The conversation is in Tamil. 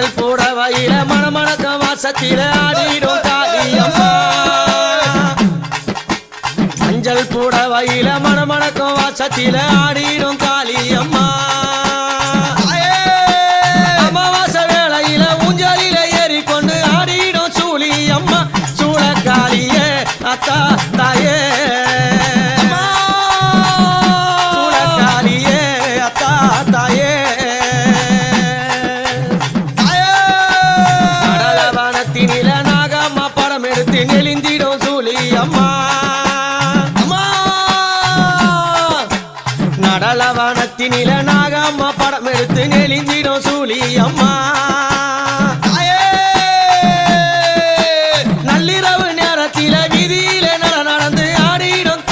மஞ்சள் புடவையில மணமணக்க வாசத்தில ஆடிடும் காளியம்மா மஞ்சள் புடவையில மணமணக்கம் வாசத்தில ஆடிடும் காளியம்மா அமாவாசை வேளையில ஊஞ்சலில ஆடிடும் சூழி அம்மா. சூழக்காளியே அத்தா தாயே. அத்தா தாயே. ஆகாமா படம் எடுத்து நெளிந்திடும் சூலி அம்மா. அம்மா! நடலவனத்தினில நாகாமா படம் எடுத்து நெளிந்திடும் சூலி அம்மா. நள்ளிரவு நேரத்தில விதியில நட நடந்து ஆடிடும்